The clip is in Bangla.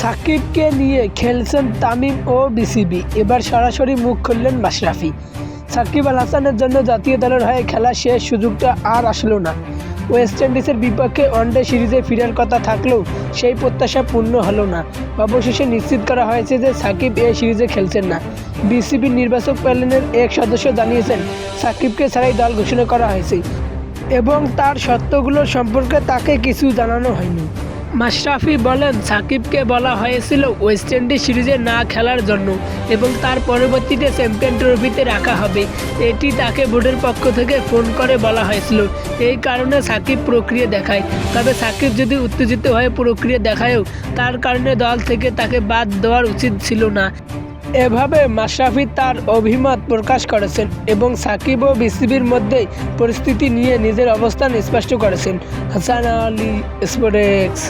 সাকিবকে নিয়ে খেলছেন তামিম ও বিসিবি এবার সরাসরি মুখ খুললেন মাশরাফি। সাকিব আল হাসানের জন্য জাতীয় দলের হয়ে খেলার শেষ সুযোগটা আর আসলো না। ওয়েস্ট ইন্ডিজের বিপক্ষে ওয়ানডে সিরিজে ফেরার কথা থাকলেও সেই প্রত্যাশা পূর্ণ হলো না। অবশেষে নিশ্চিত করা হয়েছে যে সাকিব এই সিরিজে খেলছেন না। বিসিবির নির্বাচক প্যানেলের এক সদস্য জানিয়েছেন, সাকিবকে ছাড়াই দল ঘোষণা করা হয়েছে এবং তার সত্যগুলো সম্পর্কে তাকে কিছু জানানো হয়নি। মাশরাফি বলেন, সাকিবকে বলা হয়েছিল ওয়েস্ট ইন্ডিজ সিরিজে না খেলার জন্য এবং তার পরবর্তীতে চ্যাম্পিয়ন ট্রফিতে রাখা হবে। এটি তাকে বোর্ডের পক্ষ থেকে ফোন করে বলা হয়েছিল। এই কারণে সাকিব প্রক্রিয়া দেখায়। তবে সাকিব যদি উত্তেজিত হয়ে প্রক্রিয়া দেখায়ও, তার কারণে দল থেকে তাকে বাদ দেওয়ার উচিত ছিল না। এভাবে মাশরাফি তার অভিমত প্রকাশ করেছেন এবং সাকিব ও বিসিবির মধ্যে পরিস্থিতি নিয়ে নিজের অবস্থান স্পষ্ট করেছেন। হাসান আলী স্পোর্টেক্স